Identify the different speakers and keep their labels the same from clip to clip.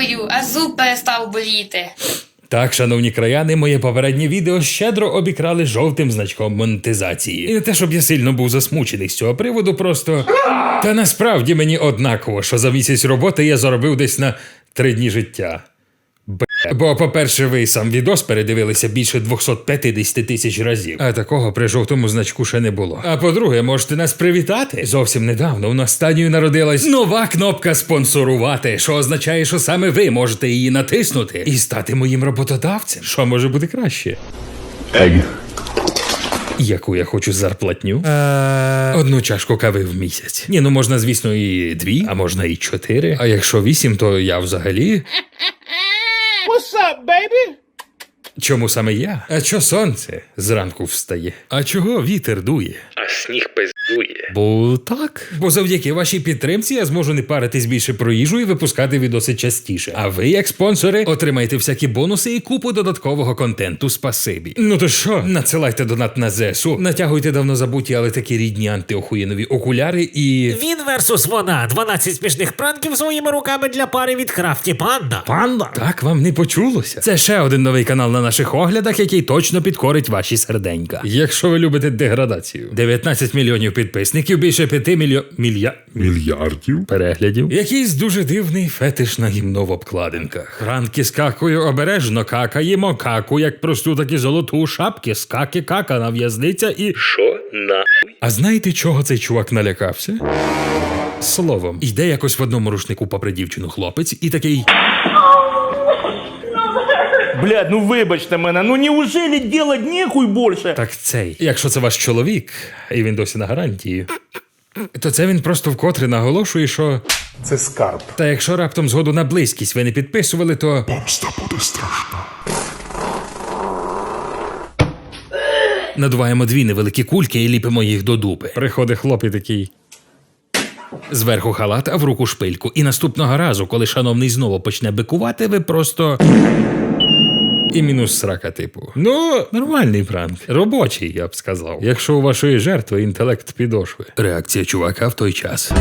Speaker 1: Дякую, а зуб перестав боліти.
Speaker 2: Так, шановні краяни, моє попереднє відео щедро обікрали жовтим значком монетизації. І не те, щоб я сильно був засмучений з цього приводу, просто. Та насправді мені однаково, що за місяць роботи я заробив десь на три дні життя. Бо, по-перше, ви сам відос передивилися більше 250 тисяч разів, а такого при жовтому значку ще не було. А по-друге, можете нас привітати. Зовсім недавно у нас стадію народилась нова кнопка спонсорувати, що означає, що саме ви можете її натиснути і стати моїм роботодавцем. Що може бути краще?
Speaker 3: Egg.
Speaker 2: Яку я хочу зарплатню? Е... Одну чашку кави в місяць. Ні, ну можна, звісно, і дві, а можна і чотири. А якщо вісім, то я взагалі.
Speaker 4: Up, baby?
Speaker 2: Чому саме я? А чо сонце зранку встає? А чого вітер дує?
Speaker 5: А сніг пиздує.
Speaker 2: Бо так. Бо завдяки вашій підтримці я зможу не паритись більше про їжу і випускати відоси частіше. А ви, як спонсори, отримаєте всякі бонуси і купу додаткового контенту. Спасибі. Ну то що, надсилайте донат на ЗСУ, натягуйте давно забуті, але такі рідні антиохуєнові окуляри і.
Speaker 6: Він версус вона. 12 смішних пранків своїми руками для пари від Крафті Панда. Панда?
Speaker 2: Так вам не почулося. Це ще один новий канал на наших оглядах, який точно підкорить ваші серденька. Якщо ви любите деградацію, 19 мільйонів підписників, більше 5 мільйон... Мілья...
Speaker 3: Мільярдів?
Speaker 2: переглядів. Якийсь дуже дивний фетиш на гімно в обкладинках. Ранки з какою обережно какаємо, каку як просту, так і золоту шапки, скаки какана в'язниця і.
Speaker 5: Що на?
Speaker 2: А знаєте, чого цей чувак налякався? Словом, йде якось в одному рушнику попри дівчину хлопець і такий.
Speaker 4: Блядь, ну вибачте мене, ну неужели делать нехуй больше?
Speaker 2: Так цей, якщо це ваш чоловік, і він досі на гарантії, то це він просто вкотре наголошує, що.
Speaker 3: Це скарб.
Speaker 2: Та якщо раптом згоду на близькість ви не підписували, то.
Speaker 3: Помста буде страшна.
Speaker 2: Надуваємо дві невеликі кульки і ліпимо їх до дупи. Приходить хлоп і такий. Зверху халат, а в руку шпильку. І наступного разу, коли шановний знову почне бикувати, ви просто. І мінус срака, типу. Ну, нормальний пранк. Робочий, я б сказав. Якщо у вашої жертви інтелект підошви. Реакція чувака в той час.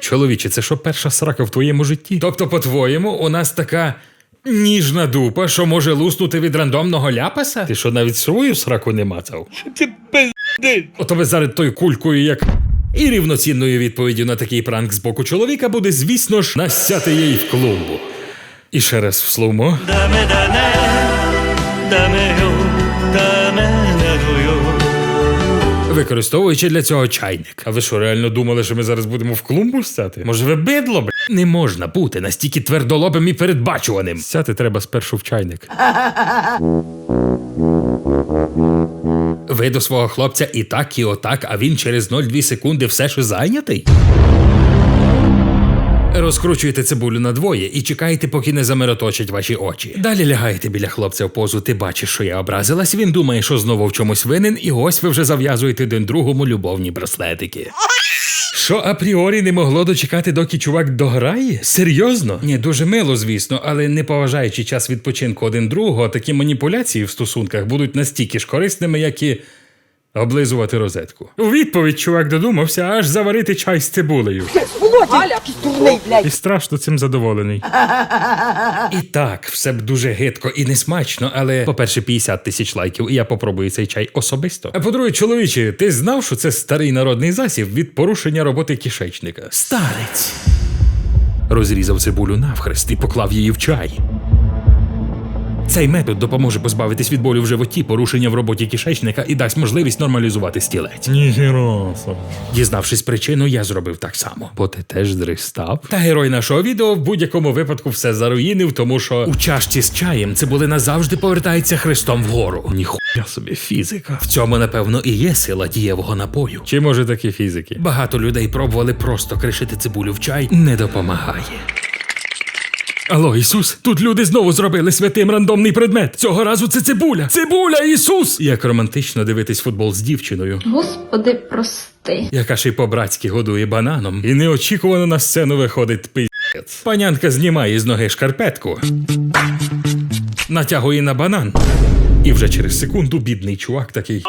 Speaker 2: Чоловіче, це що перша срака в твоєму житті? Тобто, по-твоєму, у нас така ніжна дупа, що може луснути від рандомного ляпаса? Ти що навіть свою сраку не мацав?
Speaker 4: Ти пиздиш.
Speaker 2: Ото ви зараз тою кулькою як. І рівноцінною відповіддю на такий пранк з боку чоловіка буде, звісно ж, насяти їй в клумбу. І ще раз в слумо. Використовуючи для цього чайник. А ви що, реально думали, що ми зараз будемо в клумбу стати? Може, ви бидло, б? Не можна бути настільки твердолобим і передбачуваним. Сяти треба спершу в чайник. Ви до свого хлопця і так, і отак, а він через 0,2 секунди все ще зайнятий. Розкручуєте цибулю надвоє і чекаєте, поки не замироточать ваші очі. Далі лягаєте біля хлопця в позу, ти бачиш, що я образилась. Він думає, що знову в чомусь винен, і ось ви вже зав'язуєте один другому любовні браслетики. Що апріорі не могло дочекати, доки чувак дограє? Серйозно? Ні, дуже мило, звісно, але не поважаючи час відпочинку один другого, такі маніпуляції в стосунках будуть настільки ж корисними, як і облизувати розетку. У відповідь чувак додумався аж заварити чай з цибулею.
Speaker 7: Галя, дурний, блядь.
Speaker 2: І страшно цим задоволений. І так, все б дуже гидко і несмачно, але, по-перше, 50 тисяч лайків, і я попробую цей чай особисто. А по-друге, чоловіче, ти знав, що це старий народний засіб від порушення роботи кишечника? Старець. Розрізав цибулю навхрест і поклав її в чай. Цей метод допоможе позбавитись від болю в животі, порушення в роботі кишечника і дасть можливість нормалізувати стілець. Дізнавшись причину, я зробив так само. Бо ти теж дристав. Та герой нашого відео в будь-якому випадку все заруїнив, тому що у чашці з чаєм цибулина завжди повертається хрестом вгору. Ніхуя собі фізика. В цьому, напевно, і є сила дієвого напою. Чи може такі фізики? Багато людей пробували просто кришити цибулю в чай, не допомагає. Алло, Ісус, тут люди знову зробили святим рандомний предмет. Цього разу це цибуля. Цибуля, Ісус! Як романтично дивитись футбол з дівчиною,
Speaker 1: Господи, прости.
Speaker 2: яка ще й по-братськи годує бананом, і неочікувано на сцену виходить пиздець. Панянка знімає з ноги шкарпетку, натягує на банан. І вже через секунду бідний чувак такий.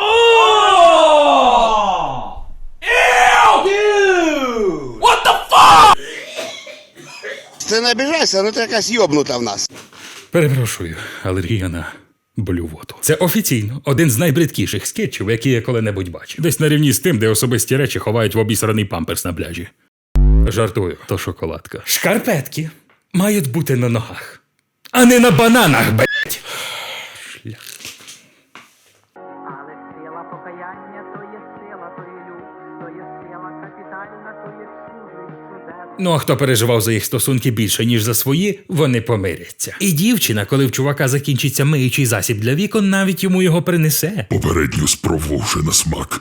Speaker 8: Ти не обіжайся, ну ти якась йобнута в нас.
Speaker 2: Перепрошую, алергія на блювоту. Це офіційно один з найбридкіших скетчів, які я коли-небудь бачив. Десь на рівні з тим, де особисті речі ховають в обісраний памперс на пляжі. Жартую, то шоколадка. Шкарпетки мають бути на ногах, а не на бананах, блять.
Speaker 9: Але
Speaker 2: Ну а хто переживав за їх стосунки більше, ніж за свої, вони помиряться. І дівчина, коли в чувака закінчиться миючий засіб для вікон, навіть йому його принесе.
Speaker 3: Попередньо спробувавши на смак.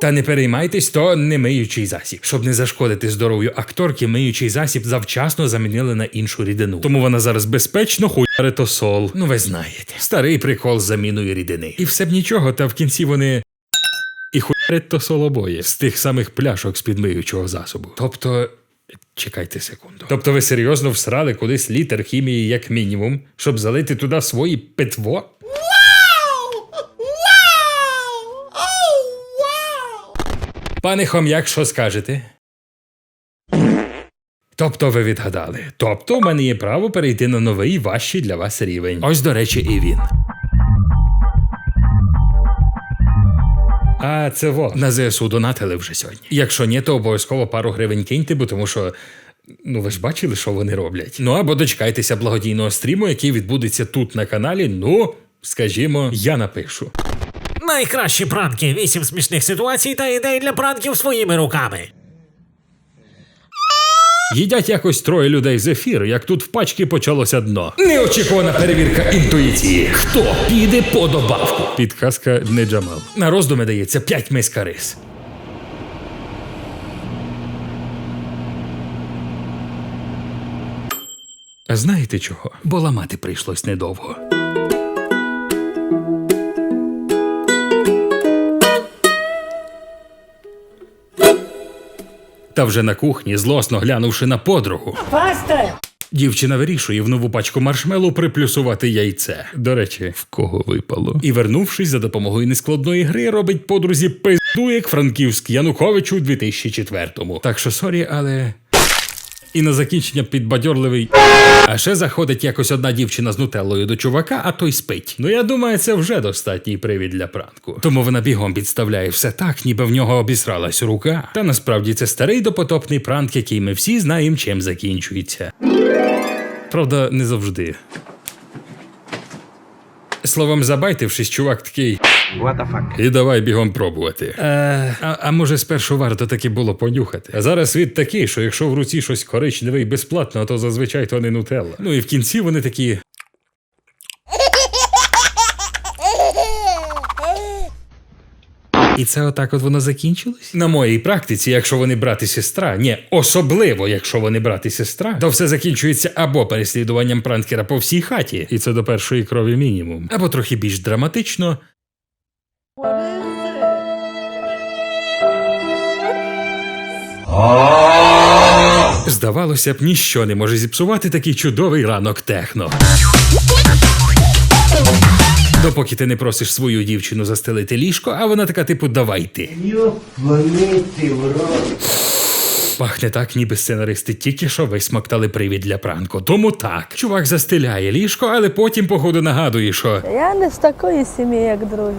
Speaker 2: Та не переймайтесь, то не миючий засіб. Щоб не зашкодити здоров'ю акторки, миючий засіб завчасно замінили на іншу рідину. Тому вона зараз безпечно хуяритосол. Ну ви знаєте. Старий прикол з заміною рідини. І все б нічого, та в кінці вони. І хуярить тосол обоє з тих самих пляшок з-під миючого засобу. Тобто. Чекайте секунду. Тобто ви серйозно всрали кудись літр хімії як мінімум, щоб залити туди свої питво? Пане Хом'як, що скажете? Тобто ви відгадали. Тобто в мене є право перейти на новий важчий для вас рівень. Ось, до речі, і він. А це во на ЗСУ донатили вже сьогодні. Якщо ні, то обов'язково пару гривень киньте, бо тому що. Ну, ви ж бачили, що вони роблять. Ну або дочекайтеся благодійного стріму, який відбудеться тут на каналі. Ну, скажімо, я напишу.
Speaker 6: Найкращі пранки, вісім смішних ситуацій та ідей для пранків своїми руками.
Speaker 2: Їдять якось троє людей з ефіру, як тут в пачки почалося дно. Неочікувана перевірка інтуїції. Хто піде по добавку? Підказка не Джамал. На роздуми дається 5 миска рис. Знаєте чого? Бо ламати прийшлось недовго. Та вже на кухні, злосно глянувши на подругу. Паста! Дівчина вирішує в нову пачку маршмелу приплюсувати яйце. До речі, в кого випало. І вернувшись за допомогою нескладної гри, робить подрузі пизду, як Франківськ Януковичу у 2004-му. Так що сорі, але. І на закінчення підбадьорливий. А ще заходить якось одна дівчина з нутеллою до чувака, а той спить. Ну я думаю, це вже достатній привід для пранку. Тому вона бігом підставляє все так, ніби в нього обісралась рука. Та насправді це старий допотопний пранк, який ми всі знаємо, чим закінчується. Правда, не завжди. Словом, забайтившись, чувак такий. І давай бігом пробувати. Е, а, а може, спершу варто таки було понюхати. А зараз світ такий, що якщо в руці щось коричневе і безплатно, то зазвичай то не нутелла. Ну і в кінці вони такі. І це отак от воно закінчилось? На моїй практиці, якщо вони брат і сестра, ні, особливо, якщо вони брат і сестра, то все закінчується або переслідуванням пранкера по всій хаті, і це до першої крові мінімум, або трохи більш драматично. Здавалося б, ніщо не може зіпсувати такий чудовий ранок техно. Допоки ти не просиш свою дівчину застелити ліжко, а вона така, типу, давай ти. Пахне так, ніби сценаристи тільки що висмоктали привід для пранку. Тому так, чувак застеляє ліжко, але потім, походу, нагадує, що
Speaker 7: Я не з такої сім'ї, як другі.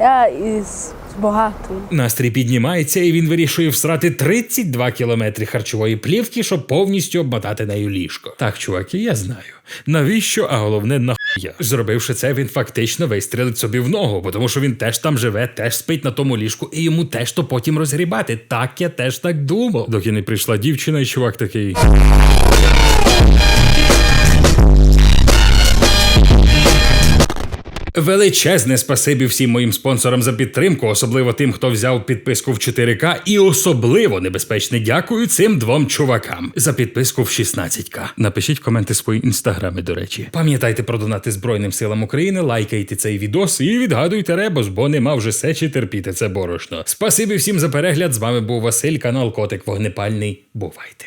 Speaker 7: Я із багатої.
Speaker 2: настрій піднімається, і він вирішує всрати 32 кілометри харчової плівки, щоб повністю обмотати нею ліжко. Так, чуваки, я знаю. Навіщо, а головне, нахуя. Зробивши це, він фактично вистрелить собі в ногу, бо тому що він теж там живе, теж спить на тому ліжку, і йому теж то потім розгрібати. Так я теж так думав. Доки не прийшла дівчина, і чувак такий. Величезне спасибі всім моїм спонсорам за підтримку, особливо тим, хто взяв підписку в 4К, і особливо небезпечне дякую цим двом чувакам за підписку в 16К. Напишіть в коменти свої інстаграми, до речі. Пам'ятайте про донати Збройним силам України, лайкайте цей відос і відгадуйте ребус, бо нема вже сечі терпіти це борошно. Спасибі всім за перегляд. З вами був Василь, канал Котик Вогнепальний. Бувайте.